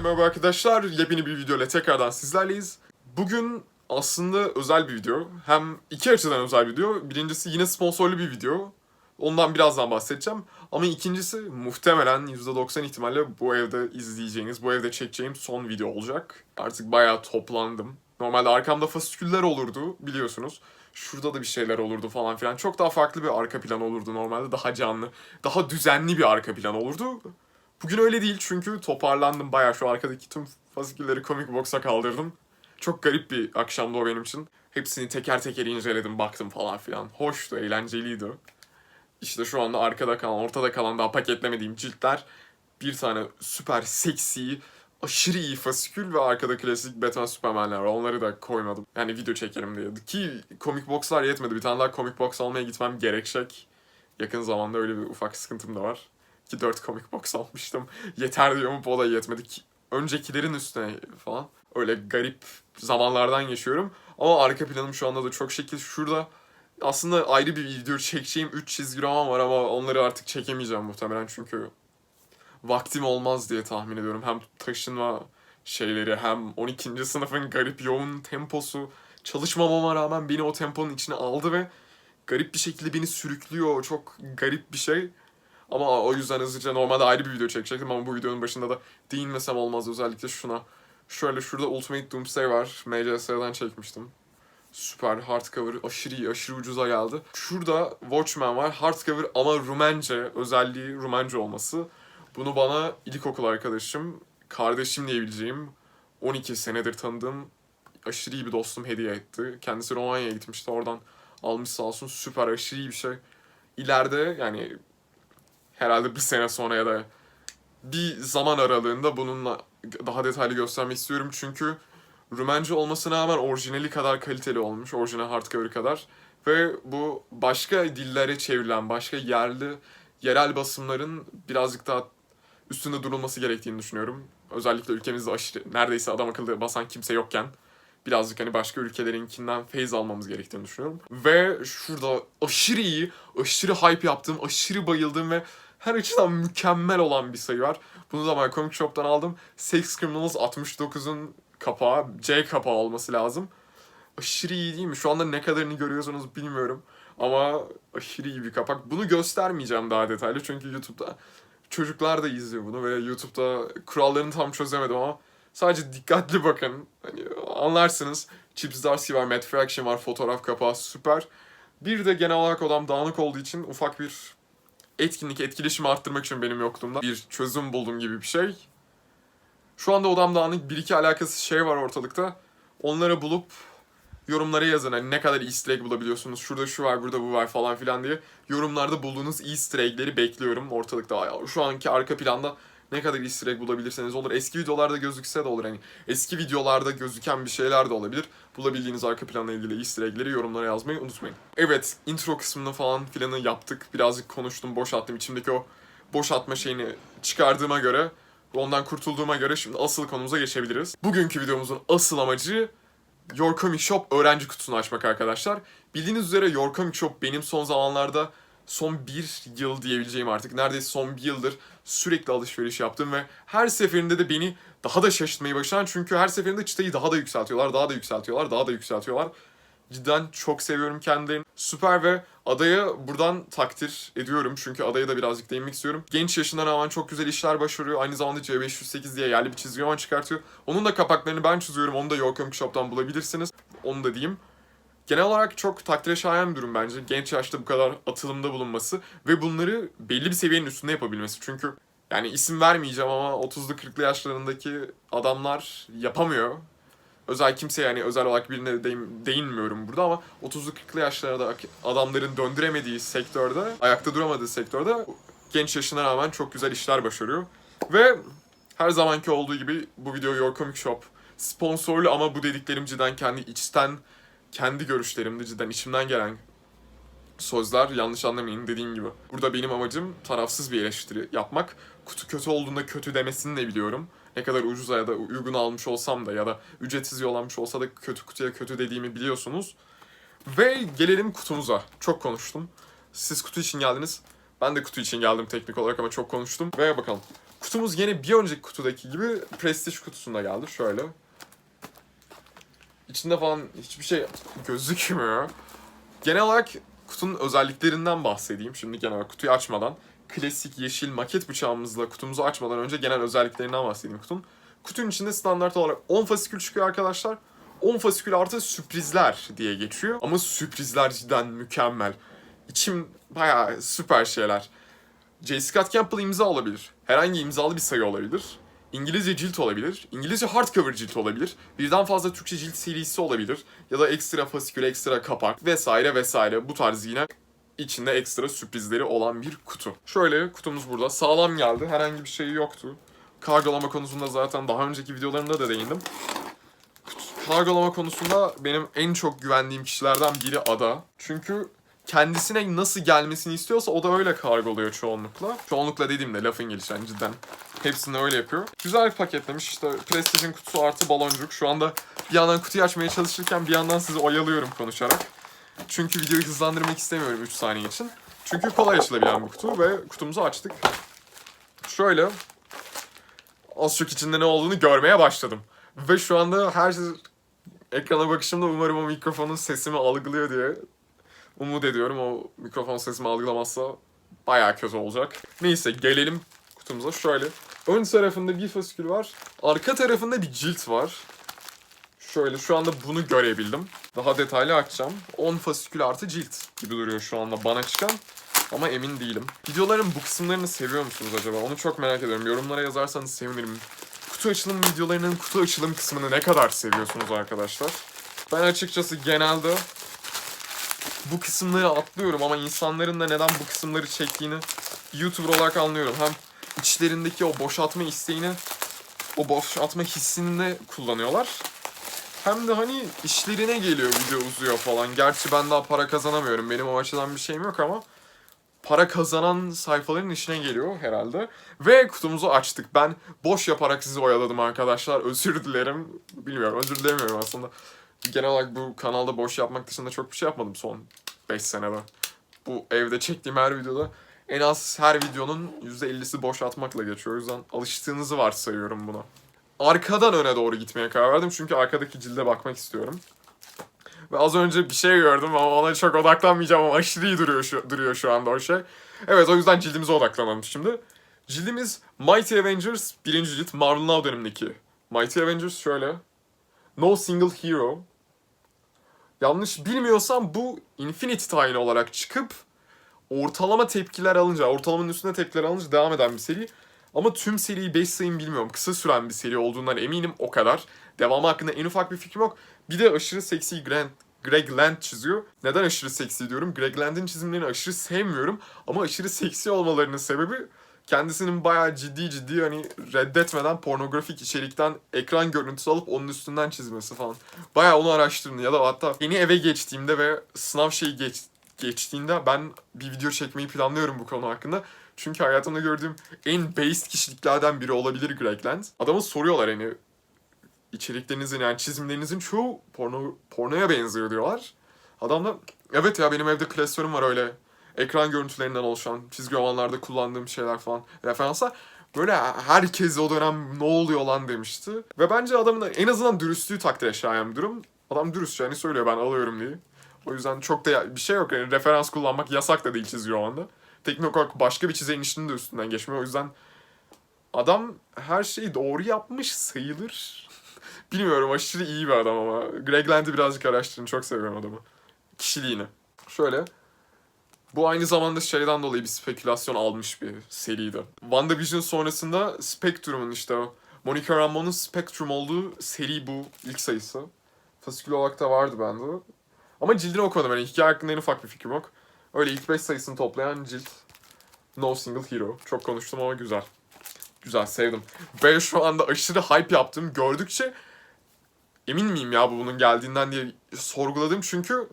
Herkese merhaba arkadaşlar. Yepyeni bir video ile tekrardan sizlerleyiz. Bugün aslında özel bir video. Hem iki açıdan özel bir video. Birincisi yine sponsorlu bir video. Ondan birazdan bahsedeceğim. Ama ikincisi muhtemelen %90 ihtimalle bu evde izleyeceğiniz, bu evde çekeceğim son video olacak. Artık bayağı toplandım. Normalde arkamda fasiküller olurdu biliyorsunuz. Şurada da bir şeyler olurdu falan filan. Çok daha farklı bir arka plan olurdu normalde. Daha canlı, daha düzenli bir arka plan olurdu. Bugün öyle değil çünkü toparlandım bayağı şu arkadaki tüm fasikülleri Comic Box'a kaldırdım. Çok garip bir akşamdı o benim için. Hepsini teker teker inceledim, baktım falan filan. Hoştu, eğlenceliydi. İşte şu anda arkada kalan, ortada kalan daha paketlemediğim ciltler. Bir tane süper seksi, aşırı iyi fasikül ve arkada klasik Batman Superman'ler var. Onları da koymadım. Yani video çekerim diye. Ki Comic Box'lar yetmedi. Bir tane daha Comic Box almaya gitmem gerekecek. Yakın zamanda öyle bir ufak sıkıntım da var. Ki 4 Comic Box almıştım. Yeter diyorum bu da yetmedi ki. Öncekilerin üstüne falan. Öyle garip zamanlardan geçiyorum. Ama arka planım şu anda da çok şekil. Şurada aslında ayrı bir video çekeceğim 3 çizgi roman var ama onları artık çekemeyeceğim muhtemelen çünkü vaktim olmaz diye tahmin ediyorum. Hem taşınma şeyleri hem 12. sınıfın garip yoğun temposu çalışmamama rağmen beni o temponun içine aldı ve garip bir şekilde beni sürüklüyor. Çok garip bir şey. Ama o yüzden hızlıca normalde ayrı bir video çekecektim ama bu videonun başında da değinmesem olmaz özellikle şuna. Şöyle şurada Ultimate Doomsday var. MCS'den çekmiştim. Süper hardcover aşırı iyi, aşırı ucuza geldi. Şurada Watchmen var. Hardcover ama Rumence, özelliği Rumence olması. Bunu bana ilkokul arkadaşım, kardeşim diyebileceğim 12 senedir tanıdığım aşırı iyi bir dostum hediye etti. Kendisi Romanya'ya gitmişti. Oradan almış sağ olsun. Süper aşırı iyi bir şey. İleride yani herhalde bir sene sonra ya da bir zaman aralığında bununla daha detaylı göstermek istiyorum. Çünkü Rumence olmasına rağmen orijinali kadar kaliteli olmuş. Orijinal hardcover kadar. Ve bu başka dillere çevrilen, başka yerli, yerel basımların birazcık daha üstünde durulması gerektiğini düşünüyorum. Özellikle ülkemizde aşırı, neredeyse adam akıllı basan kimse yokken birazcık hani başka ülkelerinkinden feyz almamız gerektiğini düşünüyorum. Ve şurada aşırı iyi, aşırı hype yaptığım, aşırı bayıldığım ve her açıdan mükemmel olan bir sayı var. Bunu ben Comic Shop'tan aldım. Sex Criminals 69'un kapağı, C kapağı olması lazım. Aşırı iyi değil mi? Şu anda ne kadarını görüyorsunuz bilmiyorum. Ama aşırı iyi bir kapak. Bunu göstermeyeceğim daha detaylı çünkü YouTube'da çocuklar da izliyor bunu ve YouTube'da kurallarını tam çözemedim ama sadece dikkatli bakın. Hani anlarsınız. Chips Darsky var, Matt Fraction var, fotoğraf kapağı süper. Bir de genel olarak odam dağınık olduğu için ufak bir etkinlik, etkileşimi arttırmak için benim yokluğumda bir çözüm buldum gibi bir şey. Şu anda odam dağınık bir iki alakasız şey var ortalıkta. Onları bulup yorumlara yazın. Hani ne kadar easter egg bulabiliyorsunuz. Şurada şu var, burada bu var falan filan diye. Yorumlarda bulduğunuz easter egg'leri bekliyorum ortalıkta. Şu anki arka planda ne kadar easter egg bulabilirseniz olur. Eski videolarda gözükse de olur. Hani eski videolarda gözüken bir şeyler de olabilir. Bulabildiğiniz arka planla ilgili easter egg'leri yorumlara yazmayı unutmayın. Evet, intro kısmını falan filanı yaptık. Birazcık konuştum, boş attım. İçimdeki o boş atma şeyini çıkardığıma göre Ondan kurtulduğuma göre şimdi asıl konumuza geçebiliriz. Bugünkü videomuzun asıl amacı Your Comic Shop öğrenci kutusunu açmak arkadaşlar. Bildiğiniz üzere Your Comic Shop benim son zamanlarda son bir yıl diyebileceğim artık neredeyse son bir yıldır sürekli alışveriş yaptım ve her seferinde de beni daha da şaşırtmayı başlayan çünkü her seferinde çıtayı daha da yükseltiyorlar, daha da yükseltiyorlar, daha da yükseltiyorlar. Cidden çok seviyorum kendilerini. Süper ve adaya buradan takdir ediyorum. Çünkü adaya da birazcık değinmek istiyorum. Genç yaşına rağmen çok güzel işler başarıyor. Aynı zamanda C508 diye yerli bir çizgi roman çıkartıyor. Onun da kapaklarını ben çiziyorum. Onu da Comic Shop'tan bulabilirsiniz. Onu da diyeyim. Genel olarak çok takdire şayan bir durum bence. Genç yaşta bu kadar atılımda bulunması ve bunları belli bir seviyenin üstünde yapabilmesi. Çünkü yani isim vermeyeceğim ama 30'lu 40'lı yaşlarındaki adamlar yapamıyor özel kimse yani özel olarak birine değin, değinmiyorum burada ama 30'lu 40'lı yaşlarda adamların döndüremediği sektörde, ayakta duramadığı sektörde genç yaşına rağmen çok güzel işler başarıyor. Ve her zamanki olduğu gibi bu video Your Comic Shop sponsorlu ama bu dediklerim cidden kendi içten, kendi görüşlerimdi cidden içimden gelen sözler yanlış anlamayın dediğim gibi. Burada benim amacım tarafsız bir eleştiri yapmak. Kutu kötü olduğunda kötü demesini de biliyorum ne kadar ucuza ya da uygun almış olsam da ya da ücretsiz yollanmış olsa da kötü kutuya kötü dediğimi biliyorsunuz. Ve gelelim kutumuza. Çok konuştum. Siz kutu için geldiniz. Ben de kutu için geldim teknik olarak ama çok konuştum. Ve bakalım. Kutumuz yine bir önceki kutudaki gibi Prestige kutusunda geldi. Şöyle. İçinde falan hiçbir şey gözükmüyor. Genel olarak kutunun özelliklerinden bahsedeyim. Şimdi genel olarak kutuyu açmadan. Klasik yeşil maket bıçağımızla kutumuzu açmadan önce genel özelliklerinden bahsedeyim kutunun. Kutunun içinde standart olarak 10 fasikül çıkıyor arkadaşlar. 10 fasikül artı sürprizler diye geçiyor. Ama sürprizler cidden mükemmel. İçim bayağı süper şeyler. J. Scott Campbell imza olabilir. Herhangi imzalı bir sayı olabilir. İngilizce cilt olabilir. İngilizce hardcover cilt olabilir. Birden fazla Türkçe cilt serisi olabilir. Ya da ekstra fasikül, ekstra kapak vesaire vesaire. Bu tarz yine içinde ekstra sürprizleri olan bir kutu. Şöyle kutumuz burada. Sağlam geldi. Herhangi bir şey yoktu. Kargolama konusunda zaten daha önceki videolarımda da değindim. Kargolama konusunda benim en çok güvendiğim kişilerden biri Ada. Çünkü kendisine nasıl gelmesini istiyorsa o da öyle kargoluyor çoğunlukla. Çoğunlukla dediğimde lafın gelişi yani cidden. Hepsini öyle yapıyor. Güzel paketlemiş işte Prestige'in kutusu artı baloncuk. Şu anda bir yandan kutuyu açmaya çalışırken bir yandan sizi oyalıyorum konuşarak. Çünkü videoyu hızlandırmak istemiyorum 3 saniye için. Çünkü kolay açılabilen bir kutu ve kutumuzu açtık. Şöyle az çok içinde ne olduğunu görmeye başladım. Ve şu anda her şey ekrana bakışımda umarım o mikrofonun sesimi algılıyor diye umut ediyorum. O mikrofon sesimi algılamazsa bayağı kötü olacak. Neyse gelelim kutumuza şöyle. Ön tarafında bir fasikül var. Arka tarafında bir cilt var. Şöyle şu anda bunu görebildim. Daha detaylı açacağım. 10 fasikül artı cilt gibi duruyor şu anda bana çıkan. Ama emin değilim. Videoların bu kısımlarını seviyor musunuz acaba? Onu çok merak ediyorum. Yorumlara yazarsanız sevinirim. Kutu açılım videolarının kutu açılım kısmını ne kadar seviyorsunuz arkadaşlar? Ben açıkçası genelde bu kısımları atlıyorum ama insanların da neden bu kısımları çektiğini YouTuber olarak anlıyorum. Hem içlerindeki o boşaltma isteğini, o boşaltma hissini de kullanıyorlar. Hem de hani işlerine geliyor video uzuyor falan. Gerçi ben daha para kazanamıyorum. Benim o açıdan bir şeyim yok ama para kazanan sayfaların işine geliyor herhalde. Ve kutumuzu açtık. Ben boş yaparak sizi oyaladım arkadaşlar. Özür dilerim. Bilmiyorum özür dilemiyorum aslında. Genel olarak bu kanalda boş yapmak dışında çok bir şey yapmadım son 5 senede. Bu evde çektiğim her videoda en az her videonun %50'si boş atmakla geçiyor. O yüzden alıştığınızı varsayıyorum buna. Arkadan öne doğru gitmeye karar verdim çünkü arkadaki cilde bakmak istiyorum. Ve az önce bir şey gördüm ama ona çok odaklanmayacağım ama aşırı iyi duruyor şu, duruyor şu anda o şey. Evet o yüzden cildimize odaklanalım şimdi. Cildimiz Mighty Avengers birinci cilt Marvel Now dönemindeki. Mighty Avengers şöyle. No Single Hero. Yanlış bilmiyorsam bu Infinity Tine olarak çıkıp ortalama tepkiler alınca, ortalamanın üstünde tepkiler alınca devam eden bir seri. Ama tüm seriyi 5 sayım bilmiyorum. Kısa süren bir seri olduğundan eminim o kadar. Devamı hakkında en ufak bir fikrim yok. Bir de aşırı seksi Grant, Greg Land çiziyor. Neden aşırı seksi diyorum? Greg Land'in çizimlerini aşırı sevmiyorum. Ama aşırı seksi olmalarının sebebi kendisinin bayağı ciddi ciddi hani reddetmeden pornografik içerikten ekran görüntüsü alıp onun üstünden çizmesi falan. Bayağı onu araştırın ya da hatta yeni eve geçtiğimde ve sınav şeyi geç, geçtiğinde ben bir video çekmeyi planlıyorum bu konu hakkında. Çünkü hayatımda gördüğüm en based kişiliklerden biri olabilir Greg Land. Adama soruyorlar hani içeriklerinizin yani çizimlerinizin çoğu porno, pornoya benziyor diyorlar. Adam da evet ya benim evde klasörüm var öyle ekran görüntülerinden oluşan çizgi romanlarda kullandığım şeyler falan referansa böyle herkes o dönem ne oluyor lan demişti. Ve bence adamın da en azından dürüstlüğü takdire şayan bir durum. Adam dürüst yani söylüyor ben alıyorum diye. O yüzden çok da bir şey yok yani referans kullanmak yasak da değil çizgi romanda. Teknik olarak başka bir çizerin işinin de üstünden geçmiyor. O yüzden adam her şeyi doğru yapmış sayılır. Bilmiyorum aşırı iyi bir adam ama. Greg Land'i birazcık araştırın. Çok seviyorum adamı. Kişiliğini. Şöyle. Bu aynı zamanda şeyden dolayı bir spekülasyon almış bir seriydi. WandaVision sonrasında Spectrum'un işte Monica Rambeau'nun Spectrum olduğu seri bu ilk sayısı. Fasikül olarak da vardı bende. Ama cildini okumadım. Yani hikaye hakkında en ufak bir fikrim yok. Öyle ilk 5 sayısını toplayan cilt. No Single Hero. Çok konuştum ama güzel. Güzel sevdim. Ve şu anda aşırı hype yaptım. Gördükçe emin miyim ya bu bunun geldiğinden diye sorguladım. Çünkü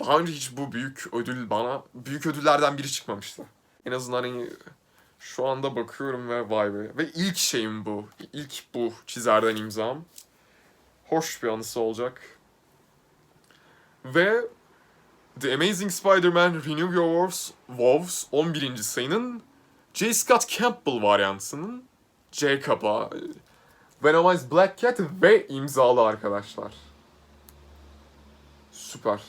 daha önce hiç bu büyük ödül bana büyük ödüllerden biri çıkmamıştı. En azından hani şu anda bakıyorum ve vay be. Ve ilk şeyim bu. İlk bu çizerden imzam. Hoş bir anısı olacak. Ve The Amazing Spider-Man Renew Your Wolves, Wolves 11. sayının J. Scott Campbell varyantının Jacob'a, Venomized Black Cat ve imzalı arkadaşlar. Süper.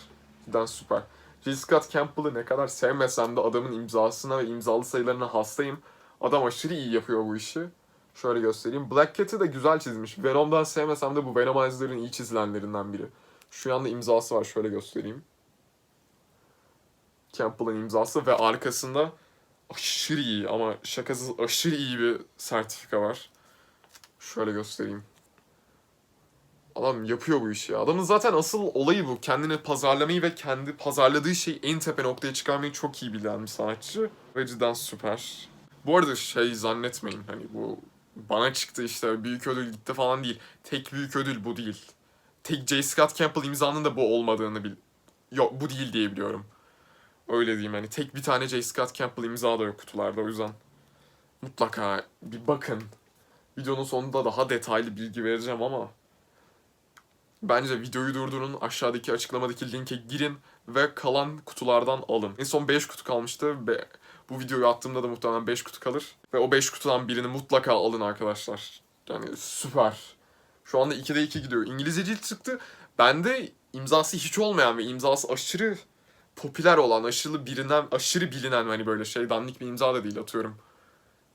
Cidden süper. Jill Scott Campbell'ı ne kadar sevmesem de adamın imzasına ve imzalı sayılarına hastayım. Adam aşırı iyi yapıyor bu işi. Şöyle göstereyim. Black Cat'ı da güzel çizmiş. Venom'dan sevmesem de bu Venomized'ların iyi çizilenlerinden biri. Şu yanda imzası var. Şöyle göstereyim. Campbell'ın imzası ve arkasında aşırı iyi ama şakasız aşırı iyi bir sertifika var. Şöyle göstereyim. Adam yapıyor bu işi ya. Adamın zaten asıl olayı bu. Kendini pazarlamayı ve kendi pazarladığı şeyi en tepe noktaya çıkarmayı çok iyi bilen bir sanatçı. Ve cidden süper. Bu arada şey zannetmeyin hani bu bana çıktı işte büyük ödül gitti falan değil. Tek büyük ödül bu değil. Tek J. Scott Campbell imzanın da bu olmadığını bil... Yok bu değil diye biliyorum. Öyle diyeyim hani tek bir tane J. Scott Campbell imza da yok kutularda o yüzden. Mutlaka bir bakın. Videonun sonunda daha detaylı bilgi vereceğim ama Bence videoyu durdurun, aşağıdaki açıklamadaki linke girin ve kalan kutulardan alın. En son 5 kutu kalmıştı ve bu videoyu attığımda da muhtemelen 5 kutu kalır. Ve o 5 kutudan birini mutlaka alın arkadaşlar. Yani süper. Şu anda 2'de 2 gidiyor. İngilizce cilt çıktı. Bende imzası hiç olmayan ve imzası aşırı popüler olan, aşırı bilinen, aşırı bilinen hani böyle şey dandik bir imza da değil atıyorum.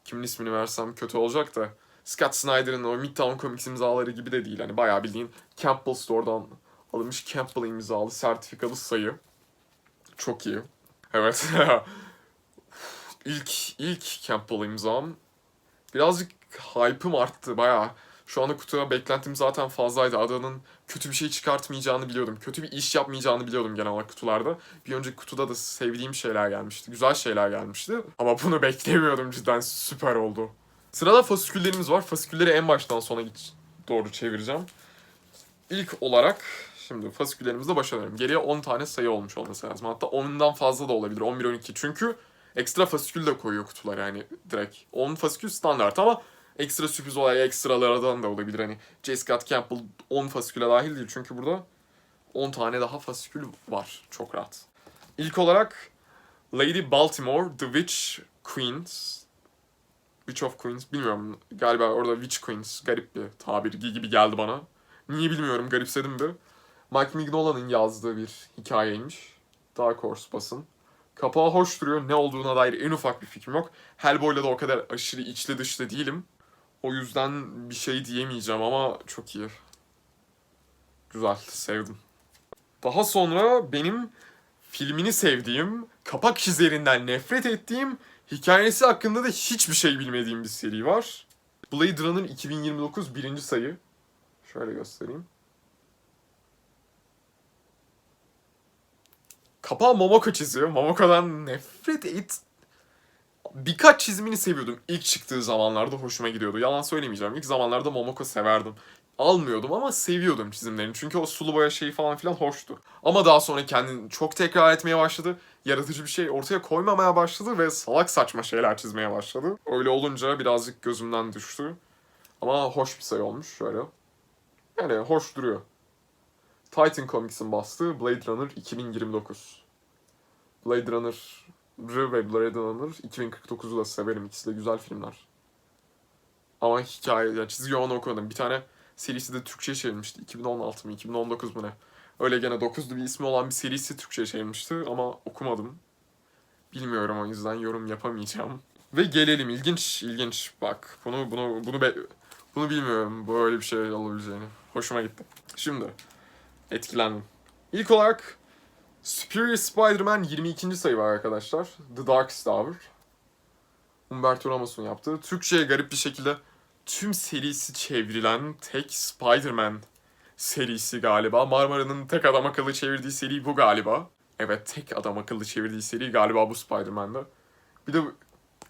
Kimin ismini versem kötü olacak da. Scott Snyder'ın o Midtown Comics imzaları gibi de değil. Hani bayağı bildiğin Campbell Store'dan alınmış Campbell imzalı sertifikalı sayı. Çok iyi. Evet. ilk ilk Campbell imzam. Birazcık hype'ım arttı bayağı. Şu anda kutuya beklentim zaten fazlaydı. Adanın kötü bir şey çıkartmayacağını biliyordum. Kötü bir iş yapmayacağını biliyordum genel olarak kutularda. Bir önceki kutuda da sevdiğim şeyler gelmişti. Güzel şeyler gelmişti. Ama bunu beklemiyordum cidden süper oldu. Sırada fasiküllerimiz var. Fasikülleri en baştan sona doğru çevireceğim. İlk olarak şimdi fasiküllerimizle başlayalım. Geriye 10 tane sayı olmuş olması lazım. Hatta 10'dan fazla da olabilir. 11 12. Çünkü ekstra fasikül de koyuyor kutular yani direkt. 10 fasikül standart ama ekstra sürpriz olay ekstralardan da olabilir. Hani J. Scott Campbell 10 fasiküle dahil değil. Çünkü burada 10 tane daha fasikül var. Çok rahat. İlk olarak Lady Baltimore, The Witch Queens. Witch of Queens bilmiyorum. Galiba orada Witch Queens garip bir tabir gibi geldi bana. Niye bilmiyorum garipsedim bir. Mike Mignola'nın yazdığı bir hikayeymiş. Dark Horse basın. Kapağı hoş duruyor. Ne olduğuna dair en ufak bir fikrim yok. Hellboy'la da o kadar aşırı içli dışlı değilim. O yüzden bir şey diyemeyeceğim ama çok iyi. Güzel, sevdim. Daha sonra benim filmini sevdiğim, kapak çizerinden nefret ettiğim, hikayesi hakkında da hiçbir şey bilmediğim bir seri var. Blade Runner 2029 birinci sayı. Şöyle göstereyim. Kapağı Momoko çiziyor. Momoko'dan nefret et. Birkaç çizimini seviyordum. İlk çıktığı zamanlarda hoşuma gidiyordu. Yalan söylemeyeceğim. İlk zamanlarda Momoko severdim. Almıyordum ama seviyordum çizimlerini. Çünkü o sulu boya şeyi falan filan hoştu. Ama daha sonra kendini çok tekrar etmeye başladı. Yaratıcı bir şey ortaya koymamaya başladı ve salak saçma şeyler çizmeye başladı. Öyle olunca birazcık gözümden düştü. Ama hoş bir sayı olmuş şöyle. Yani hoş duruyor. Titan Comics'in bastığı Blade Runner 2029. Blade Runner'ı ve Blade Runner 2049'u da severim. İkisi de güzel filmler. Ama hikaye, ya çizgi roman okumadım. Bir tane serisi de Türkçe'ye çevrilmişti. 2016 mı, 2019 mu ne? Öyle gene 9'lu bir ismi olan bir serisi Türkçe'ye çevrilmişti ama okumadım. Bilmiyorum o yüzden yorum yapamayacağım. Ve gelelim ilginç ilginç bak bunu bunu bunu be, bunu bilmiyorum böyle bir şey olabileceğini. Hoşuma gitti. Şimdi etkilendim. İlk olarak Superior Spider-Man 22. sayı var arkadaşlar. The Darkest Hour. Umberto Ramos'un yaptığı. Türkçe'ye garip bir şekilde tüm serisi çevrilen tek Spider-Man serisi galiba. Marmara'nın tek adam akıllı çevirdiği seri bu galiba. Evet tek adam akıllı çevirdiği seri galiba bu Spider-Man'da. Bir de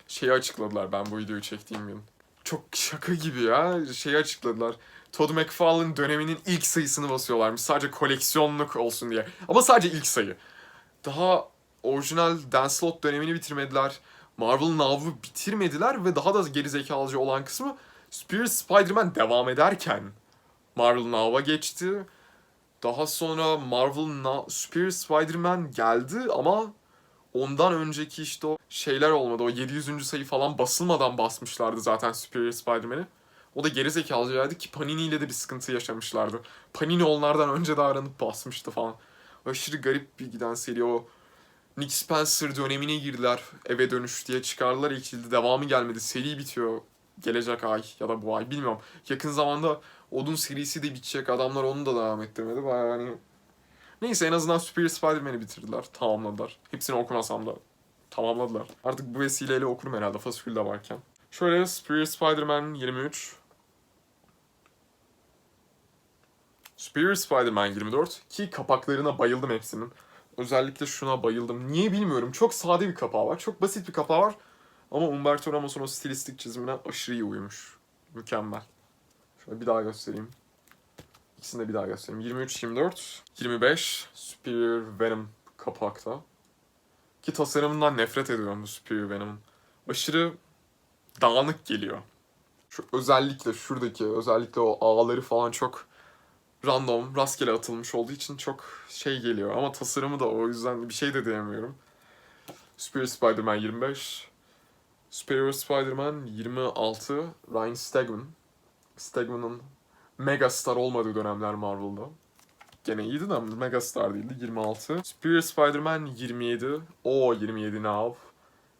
şeyi açıkladılar ben bu videoyu çektiğim gün. Çok şaka gibi ya. Şeyi açıkladılar. Todd McFarlane döneminin ilk sayısını basıyorlarmış. Sadece koleksiyonluk olsun diye. Ama sadece ilk sayı. Daha orijinal Dan Slott dönemini bitirmediler. Marvel Now'u bitirmediler ve daha da gerizekalıcı olan kısmı Superior Spider-Man devam ederken Marvel Now'a geçti. Daha sonra Marvel Now, Superior Spider-Man geldi ama ondan önceki işte o şeyler olmadı. O 700. sayı falan basılmadan basmışlardı zaten Superior Spider-Man'i. O da geri zekalıcaydı ki Panini ile de bir sıkıntı yaşamışlardı. Panini onlardan önce de aranıp basmıştı falan. Aşırı garip bir giden seri o. Nick Spencer dönemine girdiler. Eve dönüş diye çıkardılar ilk. Devamı gelmedi. Seri bitiyor. Gelecek ay ya da bu ay bilmiyorum. Yakın zamanda Odun serisi de bitecek. Adamlar onu da devam ettirmedi. Bayağı hani... Neyse en azından Superior Spider-Man'i bitirdiler. Tamamladılar. Hepsini okumasam da tamamladılar. Artık bu vesileyle okurum herhalde fasikülde varken. Şöyle Superior Spider-Man 23. Superior Spider-Man 24 ki kapaklarına bayıldım hepsinin. Özellikle şuna bayıldım. Niye bilmiyorum. Çok sade bir kapağı var. Çok basit bir kapağı var. Ama Umberto Ramos'un o stilistik çizimine aşırı iyi uymuş. Mükemmel. Şöyle bir daha göstereyim. İkisini de bir daha göstereyim. 23, 24, 25 Superior Venom kapakta. Ki tasarımından nefret ediyorum bu Superior Venom'ın. Aşırı dağınık geliyor. Şu özellikle şuradaki özellikle o ağları falan çok random, rastgele atılmış olduğu için çok şey geliyor. Ama tasarımı da o yüzden bir şey de diyemiyorum. Superior Spider-Man 25, Superior Spider-Man 26, Ryan Stegman. Stegman'ın megastar olmadığı dönemler Marvel'da. Gene iyiydi de megastar değildi. 26. Superior Spider-Man 27. O 27 Now.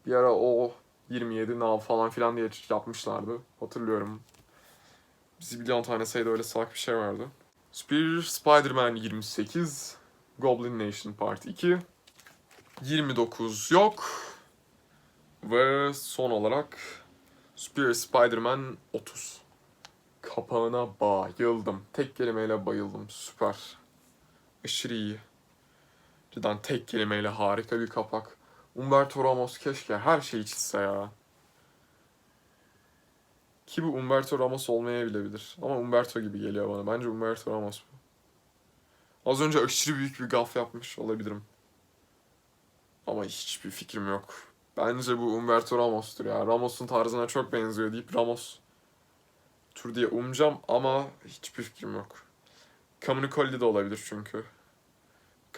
Bir ara o 27 Now falan filan diye yapmışlardı. Hatırlıyorum. Zibilyon tane sayıda öyle salak bir şey vardı. Superior Spider-Man 28. Goblin Nation Part 2. 29 yok. Ve son olarak Superior Spider-Man 30. Kapağına bayıldım. Tek kelimeyle bayıldım. Süper. Aşırı iyi. Cidden tek kelimeyle harika bir kapak. Umberto Ramos keşke her şeyi çizse ya. Ki bu Umberto Ramos olmayabilir. Ama Umberto gibi geliyor bana. Bence Umberto Ramos bu. Az önce aşırı büyük bir gaf yapmış olabilirim. Ama hiçbir fikrim yok. Bence bu Umberto Ramos'tur ya. Ramos'un tarzına çok benziyor deyip Ramos tur diye umacağım ama hiçbir fikrim yok. Communicoli de olabilir çünkü.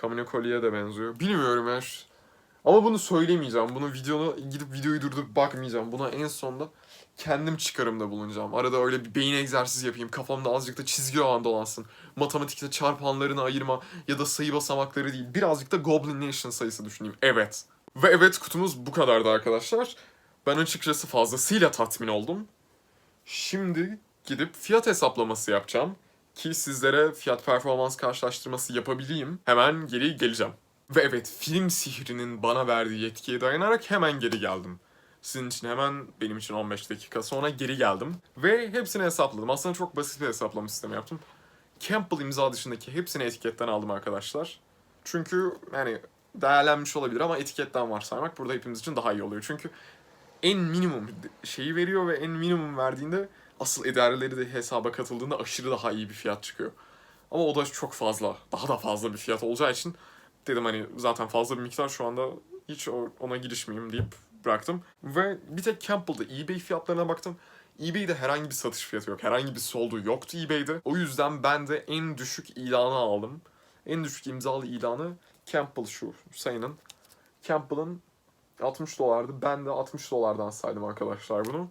Communicoli'ye de benziyor. Bilmiyorum ya. Ama bunu söylemeyeceğim. Bunu videonu gidip videoyu durdurup bakmayacağım. Buna en sonda kendim çıkarımda bulunacağım. Arada öyle bir beyin egzersizi yapayım. Kafamda azıcık da çizgi o an dolansın. Matematikte çarpanlarını ayırma ya da sayı basamakları değil. Birazcık da Goblin Nation sayısı düşüneyim. Evet. Ve evet kutumuz bu kadardı arkadaşlar. Ben açıkçası fazlasıyla tatmin oldum. Şimdi gidip fiyat hesaplaması yapacağım. Ki sizlere fiyat performans karşılaştırması yapabileyim. Hemen geri geleceğim. Ve evet film sihrinin bana verdiği yetkiye dayanarak hemen geri geldim. Sizin için hemen benim için 15 dakika sonra geri geldim. Ve hepsini hesapladım. Aslında çok basit bir hesaplama sistemi yaptım. Campbell imza dışındaki hepsini etiketten aldım arkadaşlar. Çünkü yani değerlenmiş olabilir ama etiketten varsaymak burada hepimiz için daha iyi oluyor. Çünkü en minimum şeyi veriyor ve en minimum verdiğinde asıl idareleri de hesaba katıldığında aşırı daha iyi bir fiyat çıkıyor. Ama o da çok fazla, daha da fazla bir fiyat olacağı için dedim hani zaten fazla bir miktar şu anda hiç ona girişmeyeyim deyip bıraktım. Ve bir tek Campbell'da eBay fiyatlarına baktım. eBay'de herhangi bir satış fiyatı yok. Herhangi bir soldu yoktu eBay'de. O yüzden ben de en düşük ilanı aldım. En düşük imzalı ilanı Campbell şu sayının. Campbell'ın 60 dolardı. Ben de 60 dolardan saydım arkadaşlar bunu.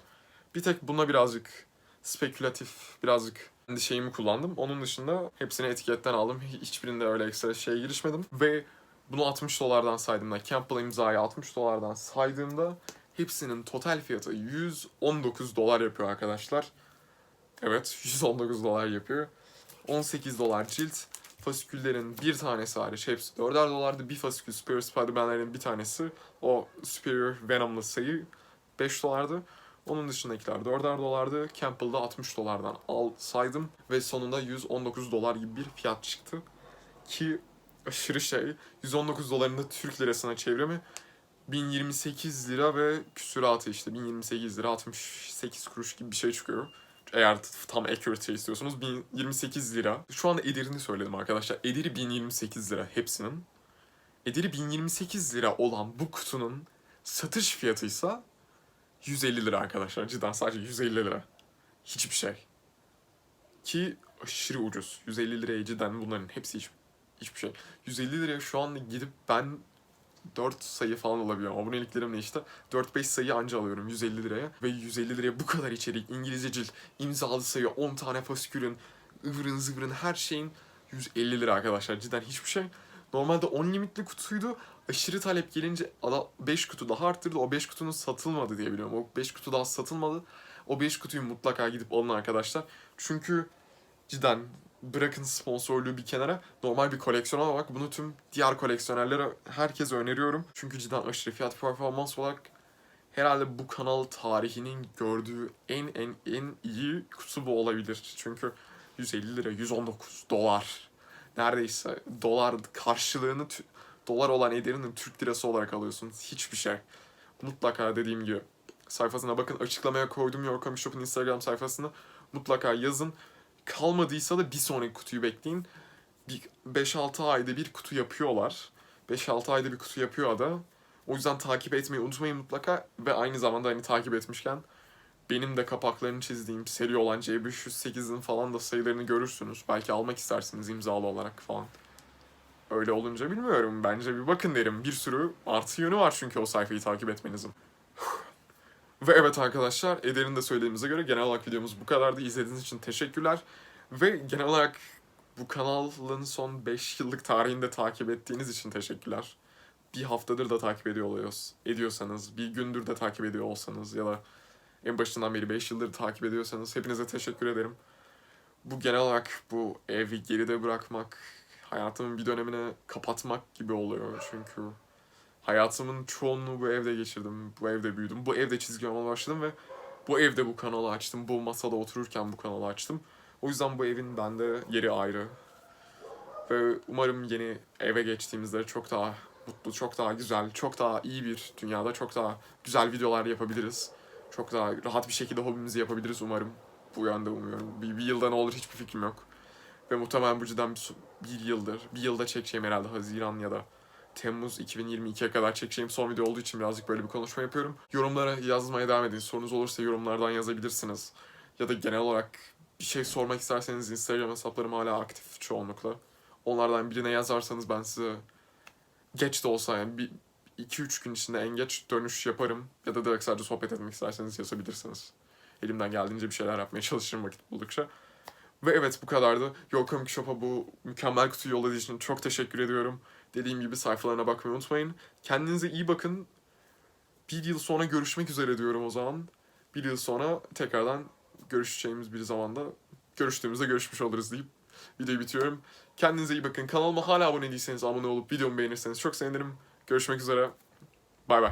Bir tek buna birazcık spekülatif, birazcık kendi şeyimi kullandım. Onun dışında hepsini etiketten aldım. Hiçbirinde öyle ekstra şeye girişmedim. Ve bunu 60 dolardan saydığımda, Campbell imzayı 60 dolardan saydığımda hepsinin total fiyatı 119 dolar yapıyor arkadaşlar. Evet, 119 dolar yapıyor. 18 dolar cilt. Fasiküllerin bir tanesi hariç hepsi 4'er dolardı. Bir fasikül Superior Spider-Man'lerin bir tanesi o Superior Venom'lı sayı 5 dolardı. Onun dışındakiler 4'er dolardı. Campbell'da 60 dolardan al saydım ve sonunda 119 dolar gibi bir fiyat çıktı. Ki aşırı şey. 119 doların da Türk lirasına çevrimi 1028 lira ve küsuratı işte 1028 lira 68 kuruş gibi bir şey çıkıyor. Eğer tam accurate şey istiyorsanız 1028 lira. Şu anda ederini söyledim arkadaşlar. Ederi 1028 lira hepsinin. Ederi 1028 lira olan bu kutunun satış fiyatıysa 150 lira arkadaşlar. Cidden sadece 150 lira. Hiçbir şey. Ki aşırı ucuz. 150 liraya cidden bunların hepsi hiç, hiçbir şey. 150 liraya şu anda gidip ben 4 sayı falan alabiliyorum. Aboneliklerimle işte 4-5 sayı anca alıyorum 150 liraya. Ve 150 liraya bu kadar içerik, İngilizce cil, imzalı sayı, 10 tane fasikülün, ıvırın zıvırın her şeyin 150 lira arkadaşlar. Cidden hiçbir şey. Normalde 10 limitli kutuydu. Aşırı talep gelince 5 kutu daha arttırdı. O 5 kutunun satılmadı diye biliyorum. O 5 kutu daha satılmadı. O 5 kutuyu mutlaka gidip alın arkadaşlar. Çünkü cidden bırakın sponsorluğu bir kenara normal bir koleksiyon olarak bunu tüm diğer koleksiyonerlere herkese öneriyorum. Çünkü cidden aşırı fiyat performans olarak herhalde bu kanal tarihinin gördüğü en en en iyi kutu bu olabilir. Çünkü 150 lira 119 dolar neredeyse dolar karşılığını dolar olan ederinin Türk lirası olarak alıyorsunuz. Hiçbir şey. Mutlaka dediğim gibi sayfasına bakın açıklamaya koydum Yorkami Shop'un Instagram sayfasını mutlaka yazın. Kalmadıysa da bir sonraki kutuyu bekleyin. Bir 5-6 ayda bir kutu yapıyorlar. 5-6 ayda bir kutu yapıyor da. O yüzden takip etmeyi unutmayın mutlaka. Ve aynı zamanda hani takip etmişken benim de kapaklarını çizdiğim seri olan C508'in falan da sayılarını görürsünüz. Belki almak istersiniz imzalı olarak falan. Öyle olunca bilmiyorum. Bence bir bakın derim. Bir sürü artı yönü var çünkü o sayfayı takip etmenizin. Ve evet arkadaşlar, Eder'in de söylediğimize göre genel olarak videomuz bu kadardı. İzlediğiniz için teşekkürler. Ve genel olarak bu kanalın son 5 yıllık tarihinde takip ettiğiniz için teşekkürler. Bir haftadır da takip ediyor oluyoruz. Ediyorsanız, bir gündür de takip ediyor olsanız ya da en başından beri 5 yıldır takip ediyorsanız hepinize teşekkür ederim. Bu genel olarak bu evi geride bırakmak, hayatımın bir dönemine kapatmak gibi oluyor çünkü hayatımın çoğunluğu bu evde geçirdim. Bu evde büyüdüm. Bu evde çizgi roman başladım ve bu evde bu kanalı açtım. Bu masada otururken bu kanalı açtım. O yüzden bu evin bende yeri ayrı. Ve umarım yeni eve geçtiğimizde çok daha mutlu, çok daha güzel, çok daha iyi bir dünyada çok daha güzel videolar yapabiliriz. Çok daha rahat bir şekilde hobimizi yapabiliriz umarım. Bu yönde umuyorum. Bir, bir yılda ne olur hiçbir fikrim yok. Ve muhtemelen bu cidden bir, bir yıldır, bir yılda çekeceğim herhalde Haziran ya da Temmuz 2022'ye kadar çekeceğim son video olduğu için birazcık böyle bir konuşma yapıyorum. Yorumlara yazmaya devam edin. Sorunuz olursa yorumlardan yazabilirsiniz. Ya da genel olarak bir şey sormak isterseniz Instagram hesaplarım hala aktif çoğunlukla. Onlardan birine yazarsanız ben size geç de olsa yani bir 2-3 gün içinde en geç dönüş yaparım. Ya da direkt sadece sohbet etmek isterseniz yazabilirsiniz. Elimden geldiğince bir şeyler yapmaya çalışırım vakit buldukça. Ve evet bu kadardı. Yorkomik Shop'a bu mükemmel kutuyu yolladığı için çok teşekkür ediyorum. Dediğim gibi sayfalarına bakmayı unutmayın. Kendinize iyi bakın. Bir yıl sonra görüşmek üzere diyorum o zaman. Bir yıl sonra tekrardan görüşeceğimiz bir zamanda görüştüğümüzde görüşmüş oluruz deyip videoyu bitiriyorum. Kendinize iyi bakın. Kanalıma hala abone değilseniz abone olup videomu beğenirseniz çok sevinirim. Görüşmek üzere. Bay bay.